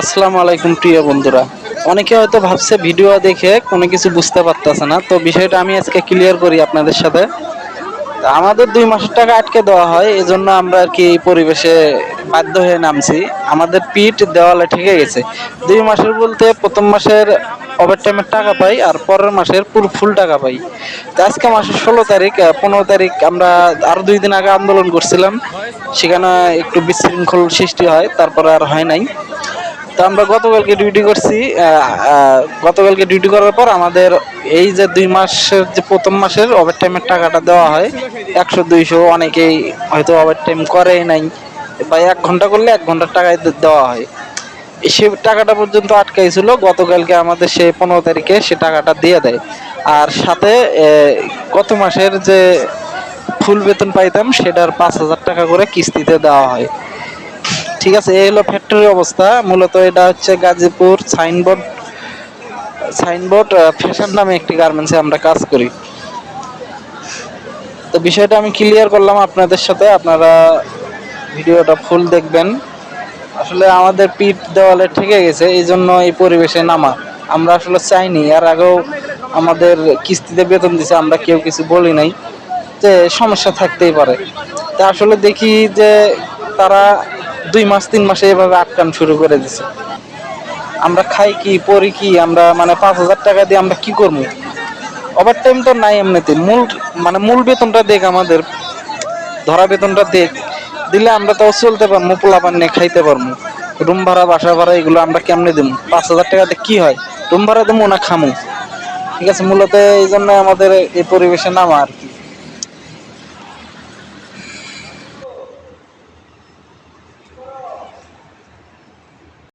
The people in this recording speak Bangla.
আসসালামু আলাইকুম প্রিয় বন্ধুরা। অনেকে হয়তো ভাবছে ভিডিও দেখে কোনো কিছু বুঝতে পারতেছে না, তো বিষয়টা আমি আজকে ক্লিয়ার করি আপনাদের সাথে। আমাদের দুই মাসের টাকা আটকে দেওয়া হয়, এজন্য আমরা আর কি এই পরিবেশে বাধ্য হয়ে নামছি। আমাদের পিঠ দেওয়ালে ঠেকে গেছে। দুই মাসের বলতে প্রথম মাসের ওভার টাইমের টাকা পাই আর পরের মাসের পুরো ফুল টাকা পাই। তো আজকে মাসের ষোলো তারিখ পনেরো তারিখ আমরা আরও দুই দিন আগে আন্দোলন করছিলাম। সেখানে একটু বিশৃঙ্খল সৃষ্টি হয়, তারপরে আর হয় নাই। তো আমরা গতকালকে ডিউটি করছি গতকালকে ডিউটি করার পর আমাদের এই যে দুই মাসের যে প্রথম মাসের ওভার টাইমের টাকাটা দেওয়া হয়, একশো দুইশো অনেকেই হয়তো ওভার টাইম করেই নাই। বা এক ঘণ্টা করলে এক ঘণ্টার টাকাই দে- দেওয়া হয়। সে টাকাটা পর্যন্ত আটকাইছিল, গতকালকে আমাদের সে পনেরো তারিখে সে টাকাটা দিয়ে দেয়। আর সাথে গত মাসের যে ফুল বেতন পাইতাম, সেটার পাঁচ হাজার টাকা করে কিস্তিতে দেওয়া হয়। ঠিক আছে, এই হলো ফ্যাক্টরির অবস্থা। মূলত এটা হচ্ছে গাজীপুর সাইনবোর্ড সাইনবোর্ড ফ্যাশন নামে একটি গার্মেন্টসে আমরা কাজ করি। তো বিষয়টা আমি ক্লিয়ার করলাম আপনাদের সাথে, আপনারা ভিডিওটা ফুল দেখবেন। আসলে আমাদের পিঠ দেওয়ালে ঠেকে গেছে, এই জন্য এই পরিবেশে নামা। আমরা আসলে চাইনি আর আগেও আমাদের কিস্তিতে বেতন দিছে, আমরা কেউ কিছু বলি নাই যে সমস্যা থাকতেই পারে। তা আসলে দেখি যে তারা দুই মাস, তিন মাসে এভাবে আটকান শুরু করে দিছে। আমরা খাই কি, পরি কি, আমরা মানে পাঁচ হাজার টাকা দিয়ে আমরা কি করব? ওভার টাইম তো নাই এমনিতে। মূল মানে মূল বেতনটা দেখ আমাদের, ধরা বেতনটা দেখ। দিলে আমরা তো চলতে পারব পোলাপান নিয়ে খাইতে পারব। রুম ভাড়া, বাসা ভাড়া, এগুলো আমরা কেমনে দেবো? পাঁচ হাজার টাকাতে কি হয়? রুম ভাড়া দেবো না খামু? ঠিক আছে, মূলত এই জন্য আমাদের এই পরিবেশে নামা আর কি।